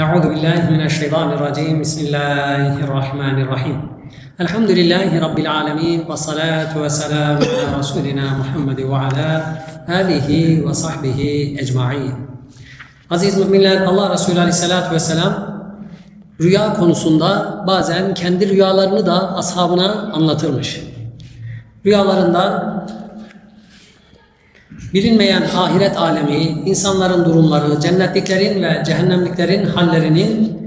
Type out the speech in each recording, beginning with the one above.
أعوذ بالله من الشيطان الرجيم بسم الله الرحمن الرحيم الحمد لله رب العالمين والصلاة والسلام على رسولنا محمد وعلى آله وصحبه أجمعين Aziz müminler Allah Resulü Aleyhisselatü Vesselam rüya konusunda bazen kendi rüyalarını da ashabına anlatırmış. Rüyalarında bilinmeyen ahiret alemi, insanların durumları, cennetliklerin ve cehennemliklerin hallerinin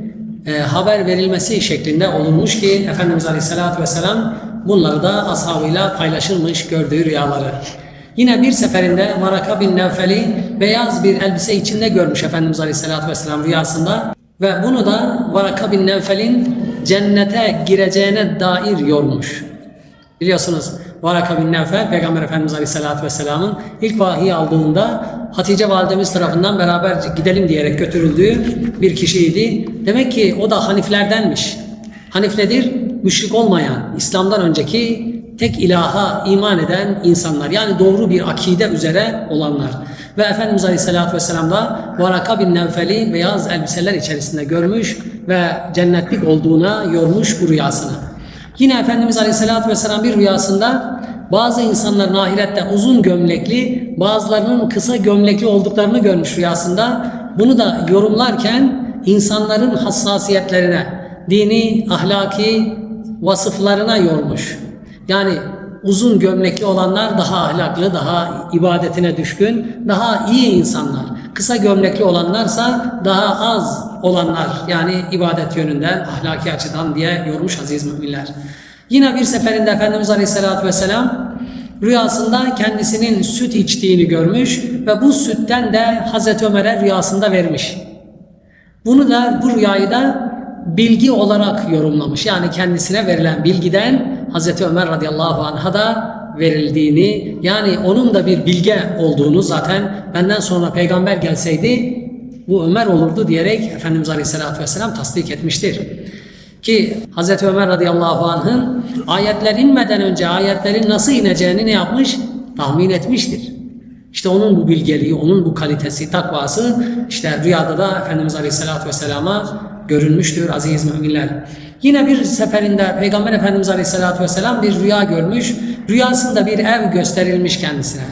e, haber verilmesi şeklinde olunmuş ki Efendimiz Aleyhisselatü Vesselam bunları da ashabıyla paylaşırmış gördüğü rüyaları. Yine bir seferinde Varaka bin Nevfel'i beyaz bir elbise içinde görmüş Efendimiz Aleyhisselatü Vesselam rüyasında ve bunu da Varaka bin Nevfel'in cennete gireceğine dair yormuş. Biliyorsunuz Varaka bin Nevfel Peygamber Efendimiz Aleyhisselatü Vesselam'ın ilk vahiy aldığında Hatice validemiz tarafından beraber gidelim diyerek götürüldüğü bir kişiydi. Demek ki o da Haniflerdenmiş. Hanif nedir? Müşrik olmayan, İslam'dan önceki tek ilaha iman eden insanlar. Yani doğru bir akide üzere olanlar. Ve Efendimiz Aleyhisselatü Vesselam da Varaka bin Nevfel'i beyaz elbiseler içerisinde görmüş ve cennetlik olduğuna yormuş bu rüyasını. Yine Efendimiz Aleyhisselatü Vesselam bir rüyasında bazı insanların ahirette uzun gömlekli, bazılarının kısa gömlekli olduklarını görmüş rüyasında. Bunu da yorumlarken insanların hassasiyetlerine, dini, ahlaki vasıflarına yormuş. Yani uzun gömlekli olanlar daha ahlaklı, daha ibadetine düşkün, daha iyi insanlar. Kısa gömlekli olanlarsa daha az olanlar yani ibadet yönünden, ahlaki açıdan diye yormuş aziz müminler. Yine bir seferinde Efendimiz Aleyhisselatü Vesselam rüyasında kendisinin süt içtiğini görmüş ve bu sütten de Hazreti Ömer'e rüyasında vermiş. Bunu da bu rüyayı da bilgi olarak yorumlamış. Yani kendisine verilen bilgiden Hazreti Ömer radıyallahu anh'a da verildiğini yani onun da bir bilge olduğunu zaten benden sonra peygamber gelseydi bu Ömer olurdu diyerek Efendimiz Aleyhisselatü Vesselam tasdik etmiştir. Ki Hazreti Ömer radıyallahu anh'ın ayetler inmeden önce ayetlerin nasıl ineceğini ne yapmış? Tahmin etmiştir. İşte onun bu bilgeliği, onun bu kalitesi, takvası işte rüyada da Efendimiz Aleyhisselatü Vesselam'a görünmüştür aziz müminler. Yine bir seferinde Peygamber Efendimiz Aleyhisselatü Vesselam bir rüya görmüş. Rüyasında bir ev gösterilmiş kendisine.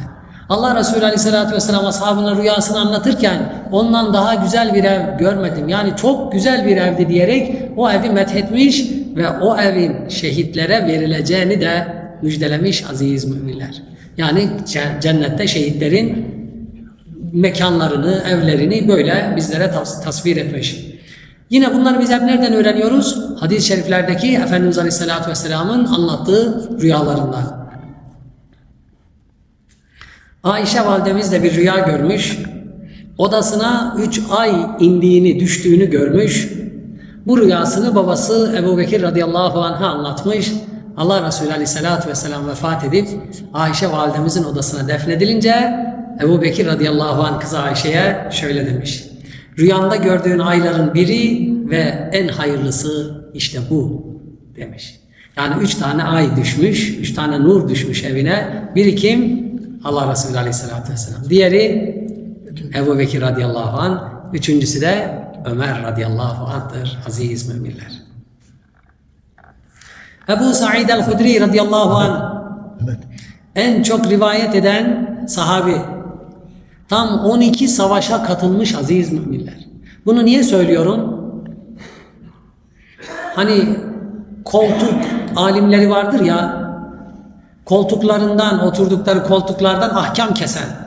Allah Resulü Aleyhisselatü Vesselam ashabına rüyasını anlatırken ondan daha güzel bir ev görmedim. Yani çok güzel bir evdi diyerek o evi methetmiş ve o evin şehitlere verileceğini de müjdelemiş aziz müminler. Yani cennette şehitlerin mekanlarını, evlerini böyle bizlere tas tasvir etmiş. Yine bunları biz hep nereden öğreniyoruz? Hadis-i şeriflerdeki Efendimiz Aleyhisselatü Vesselam'ın anlattığı rüyalarından. Ayşe validemiz de bir rüya görmüş. Odasına üç ay indiğini, düştüğünü görmüş. Bu rüyasını babası Ebu Bekir radıyallahu anh'a anlatmış. Allah Resulü aleyhissalatü vesselam vefat edip Ayşe validemizin odasına defnedilince Ebu Bekir radıyallahu anh kızı Ayşe'ye şöyle demiş. Rüyanda gördüğün ayların biri ve en hayırlısı işte bu demiş. Yani üç tane ay düşmüş, üç tane nur düşmüş evine. Biri kim? Allah Resulü Aleyhisselatü Vesselam. Diğeri Ebu Bekir radıyallahu anh. Üçüncüsü de Ömer radıyallahu anh'tır aziz müminler. Ebu Sa'id el-Hudri radıyallahu anh en çok rivayet eden sahabi. Tam 12 savaşa katılmış aziz müminler. Bunu niye söylüyorum? Hani koltuk alimleri vardır ya koltuklarından oturdukları koltuklardan ahkam kesen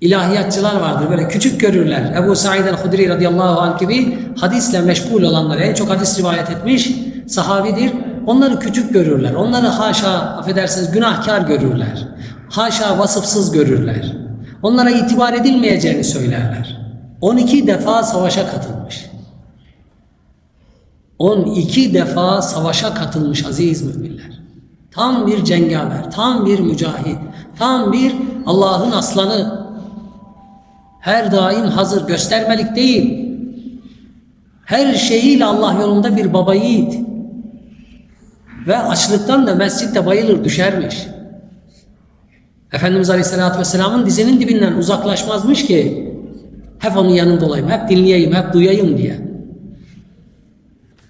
ilahiyatçılar vardır. Böyle küçük görürler. Ebu Said el-Hudri radıyallahu anh gibi hadisle meşgul olanlar en çok hadis rivayet etmiş sahabidir. Onları küçük görürler. Onları haşa affedersiniz günahkar görürler. Haşa vasıfsız görürler. Onlara itibar edilmeyeceğini söylerler. 12 defa savaşa katılmış. 12 defa savaşa katılmış aziz müminler. Tam bir cengaver, tam bir mücahit, tam bir Allah'ın aslanı. Her daim hazır, göstermelik değil. Her şeyiyle Allah yolunda bir baba yiğit. Ve açlıktan da mescitte bayılır düşermiş. Efendimiz Aleyhisselatü Vesselam'ın dizinin dibinden uzaklaşmazmış ki Hep onun yanında olayım, hep dinleyeyim, hep duyayım diye.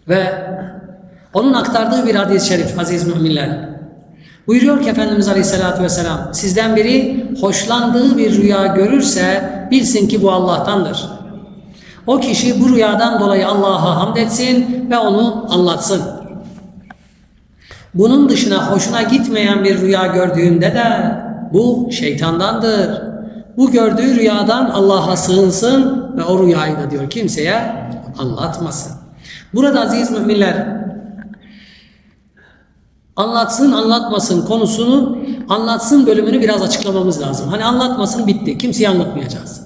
Ve onun aktardığı bir hadis-i şerif aziz müminler. Buyuruyor ki Efendimiz Aleyhisselatü Vesselam sizden biri hoşlandığı bir rüya görürse bilsin ki bu Allah'tandır. O kişi bu rüyadan dolayı Allah'a hamd etsin ve onu anlatsın. Bunun dışına hoşuna gitmeyen bir rüya gördüğünde de bu şeytandandır. Bu gördüğü rüyadan Allah'a sığınsın ve o rüyayı da diyor kimseye anlatmasın. Burada aziz müminler anlatsın anlatmasın konusunu anlatsın bölümünü biraz açıklamamız lazım. Hani anlatmasın bitti. Kimseye anlatmayacağız.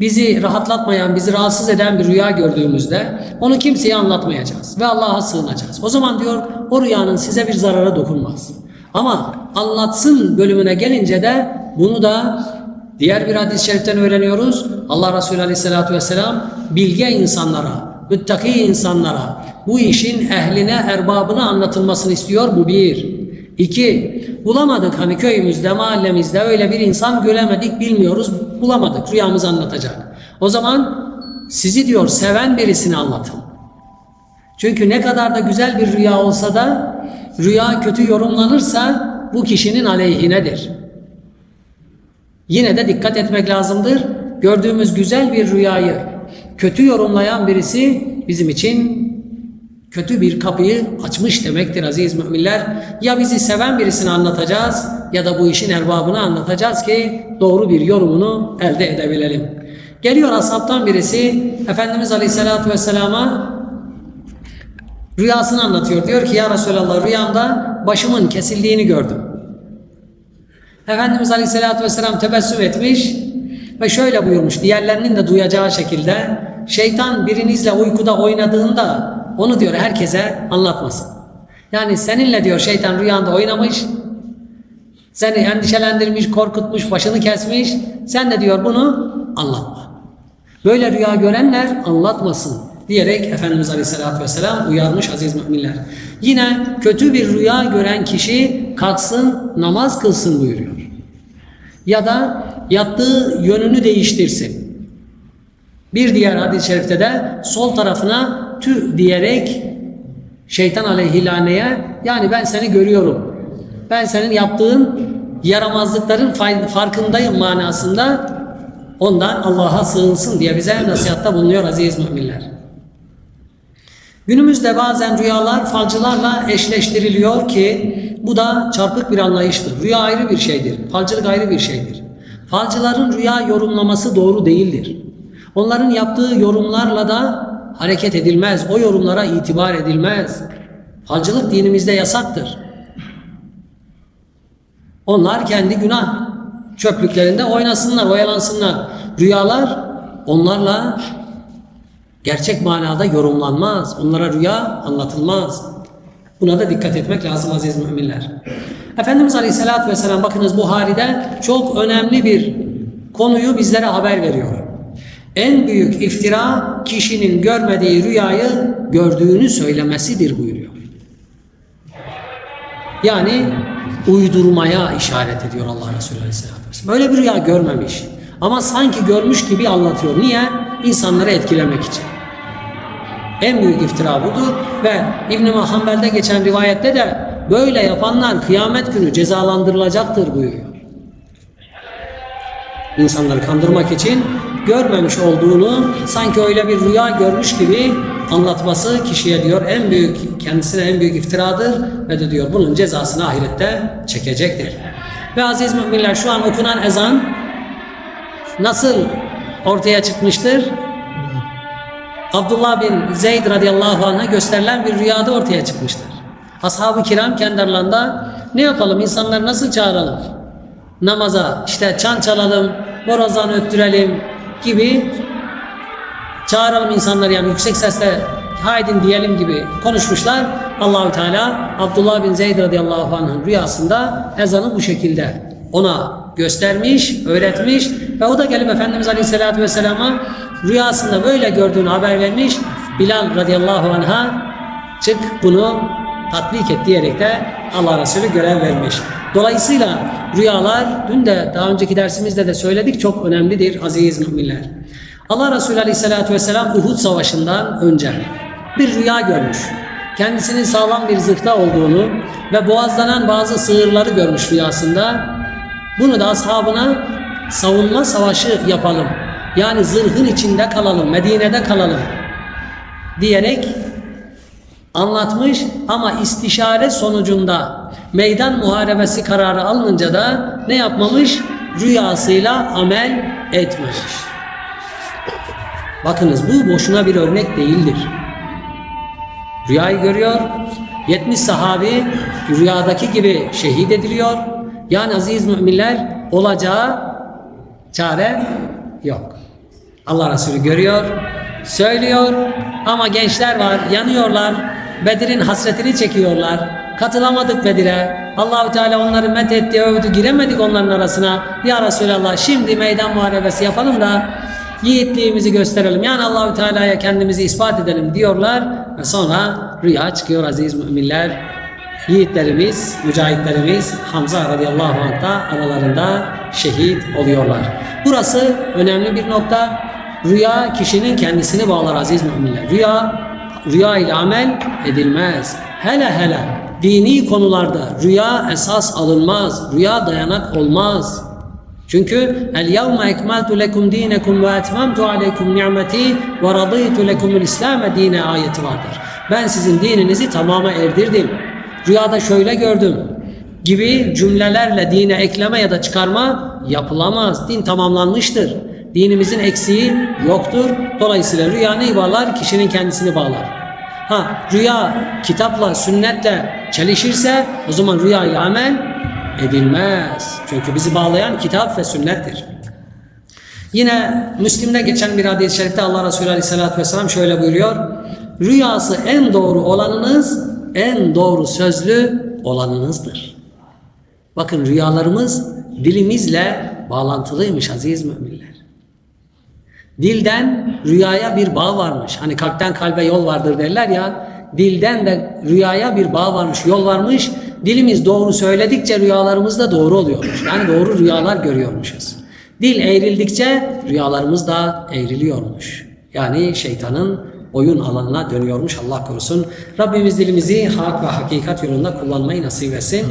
Bizi rahatlatmayan, bizi rahatsız eden bir rüya gördüğümüzde onu kimseye anlatmayacağız ve Allah'a sığınacağız. O zaman diyor o rüyanın size bir zarara dokunmaz. Ama anlatsın bölümüne gelince de bunu da diğer bir hadis-i şeriften öğreniyoruz. Allah Resulü Aleyhisselatü Vesselam bilge insanlara, müttaki insanlara bu işin ehline, erbabına anlatılmasını istiyor. Bu bir. İki, bulamadık hani köyümüzde, mahallemizde öyle bir insan göremedik, bilmiyoruz, bulamadık, rüyamızı anlatacak. O zaman sizi diyor seven birisini anlatın. Çünkü ne kadar da güzel bir rüya olsa da rüya kötü yorumlanırsa bu kişinin aleyhinedir. Yine de dikkat etmek lazımdır. Gördüğümüz güzel bir rüyayı kötü yorumlayan birisi bizim için kötü bir kapıyı açmış demektir aziz müminler. Ya bizi seven birisini anlatacağız ya da bu işin erbabını anlatacağız ki doğru bir yorumunu elde edebilelim. Geliyor ashabtan birisi Efendimiz Aleyhisselatü Vesselam'a rüyasını anlatıyor. Diyor ki ya Resulallah rüyamda başımın kesildiğini gördüm. Efendimiz Aleyhisselatü Vesselam tebessüm etmiş ve şöyle buyurmuş diğerlerinin de duyacağı şekilde şeytan birinizle uykuda oynadığında onu diyor herkese anlatmasın. Yani seninle diyor şeytan rüyanda oynamış, seni endişelendirmiş, korkutmuş, başını kesmiş. Sen de diyor bunu anlatma. Böyle rüya görenler anlatmasın diyerek Efendimiz Aleyhisselatü Vesselam uyarmış aziz müminler. Yine kötü bir rüya gören kişi kalksın namaz kılsın buyuruyor. Ya da yattığı yönünü değiştirsin. Bir diğer hadis-i şerifte de sol tarafına tüh diyerek şeytan aleyhilaneye yani ben seni görüyorum. Ben senin yaptığın yaramazlıkların farkındayım manasında ondan Allah'a sığınsın diye bize nasihatta bulunuyor aziz müminler. Günümüzde bazen rüyalar falcılarla eşleştiriliyor ki bu da çarpık bir anlayıştır. Rüya ayrı bir şeydir. Falcılık ayrı bir şeydir. Falcıların rüya yorumlaması doğru değildir. Onların yaptığı yorumlarla da hareket edilmez. O yorumlara itibar edilmez. Falcılık dinimizde yasaktır. Onlar kendi günah çöplüklerinde oynasınlar, oyalansınlar. Rüyalar onlarla gerçek manada yorumlanmaz. Onlara rüya anlatılmaz. Buna da dikkat etmek lazım aziz müminler. Efendimiz Aleyhisselatü Vesselam bakınız Buhari'de çok önemli bir konuyu bizlere haber veriyor. En büyük iftira kişinin görmediği rüyayı gördüğünü söylemesidir buyuruyor. Yani uydurmaya işaret ediyor Allah Resulü Aleyhisselatü Vesselam. Böyle bir rüya görmemiş. Ama sanki görmüş gibi anlatıyor. Niye? İnsanları etkilemek için. En büyük iftira budur ve İbn-i Hanbel'de geçen rivayette de böyle yapanlar kıyamet günü cezalandırılacaktır buyuruyor. İnsanları kandırmak için görmemiş olduğunu sanki öyle bir rüya görmüş gibi anlatması kişiye diyor en büyük kendisine en büyük iftiradır ve de diyor bunun cezasını ahirette çekecektir. Ve aziz müminler şu an okunan ezan nasıl ortaya çıkmıştır? Abdullah bin Zeyd radıyallahu anh'a gösterilen bir rüyada ortaya çıkmıştır. Ashab-ı kiram kendi aralarında ne yapalım insanları nasıl çağıralım? Namaza işte çan çalalım, borazan öttürelim gibi çağıralım insanları yani yüksek sesle haydin diyelim gibi konuşmuşlar. Allahü Teala Abdullah bin Zeyd radıyallahu anh'ın rüyasında ezanı bu şekilde ona göstermiş, öğretmiş ve o da gelip Efendimiz Aleyhisselatü Vesselam'a rüyasında böyle gördüğünü haber vermiş. Bilal radıyallahu anh'a çık bunu tatbik et diyerek de Allah Resulü görev vermiş. Dolayısıyla rüyalar dün de daha önceki dersimizde de söyledik çok önemlidir aziz müminler. Allah Resulü Aleyhisselatü Vesselam Uhud Savaşı'ndan önce bir rüya görmüş. Kendisinin sağlam bir zırhta olduğunu ve boğazlanan bazı sığırları görmüş rüyasında. Bunu da ashabına savunma savaşı yapalım. Yani zırhın içinde kalalım, Medine'de kalalım diyerek anlatmış ama istişare sonucunda meydan muharebesi kararı alınınca da ne yapmamış? Rüyasıyla amel etmemiş. Bakınız bu boşuna bir örnek değildir. Rüyayı görüyor. 70 sahabi rüyadaki gibi şehit ediliyor. Yani aziz müminler olacağı çare yok. Allah Resulü görüyor, söylüyor ama gençler var, yanıyorlar. Bedir'in hasretini çekiyorlar. Katılamadık Bedir'e. Allahü Teala onları met etti, övdü. Giremedik onların arasına. Ya Resulallah şimdi meydan muharebesi yapalım da yiğitliğimizi gösterelim. Yani Allahü Teala'ya kendimizi ispat edelim diyorlar ve sonra rüya çıkıyor aziz müminler. Yiğitlerimiz, mücahitlerimiz Hamza radıyallahu anh da aralarında şehit oluyorlar. Burası önemli bir nokta. Rüya kişinin kendisini bağlar aziz müminler. Rüya, rüya ile amel edilmez. Hele hele dini konularda rüya esas alınmaz. Rüya dayanak olmaz. Çünkü el yevme ekmeltu lekum dinekum ve etmemtu aleykum ni'meti ve radıytu lekumul İslam dine ayeti vardır. Ben sizin dininizi tamama erdirdim. Rüyada şöyle gördüm gibi cümlelerle dine ekleme ya da çıkarma yapılamaz. Din tamamlanmıştır. Dinimizin eksiği yoktur. Dolayısıyla rüya neyi bağlar? Kişinin kendisini bağlar. Ha rüya kitapla, sünnetle çelişirse o zaman rüya ile amel edilmez. Çünkü bizi bağlayan kitap ve sünnettir. Yine Müslim'de geçen bir hadis-i şerifte Allah Resulü Aleyhisselatü Vesselam şöyle buyuruyor. Rüyası en doğru olanınız, en doğru sözlü olanınızdır. Bakın rüyalarımız dilimizle bağlantılıymış aziz müminler. Dilden rüyaya bir bağ varmış. Hani kalpten kalbe yol vardır derler ya. Dilden de rüyaya bir bağ varmış, yol varmış. Dilimiz doğru söyledikçe rüyalarımız da doğru oluyormuş. Yani doğru rüyalar görüyormuşuz. Dil eğrildikçe rüyalarımız da eğriliyormuş. Yani şeytanın oyun alanına dönüyormuş Allah korusun. Rabbimiz dilimizi hak ve hakikat yolunda kullanmayı nasip etsin.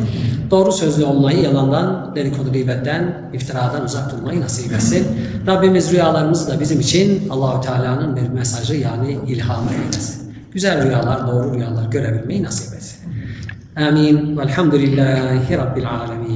Doğru sözlü olmayı yalandan, dedikodu gıybetten, iftiradan uzak durmayı nasip etsin. Rabbimiz rüyalarımızı da bizim için Allahü Teala'nın bir mesajı yani ilhamı eylesin. Güzel rüyalar, doğru rüyalar görebilmeyi nasip etsin. Amin. Velhamdülillahi Rabbil alemin.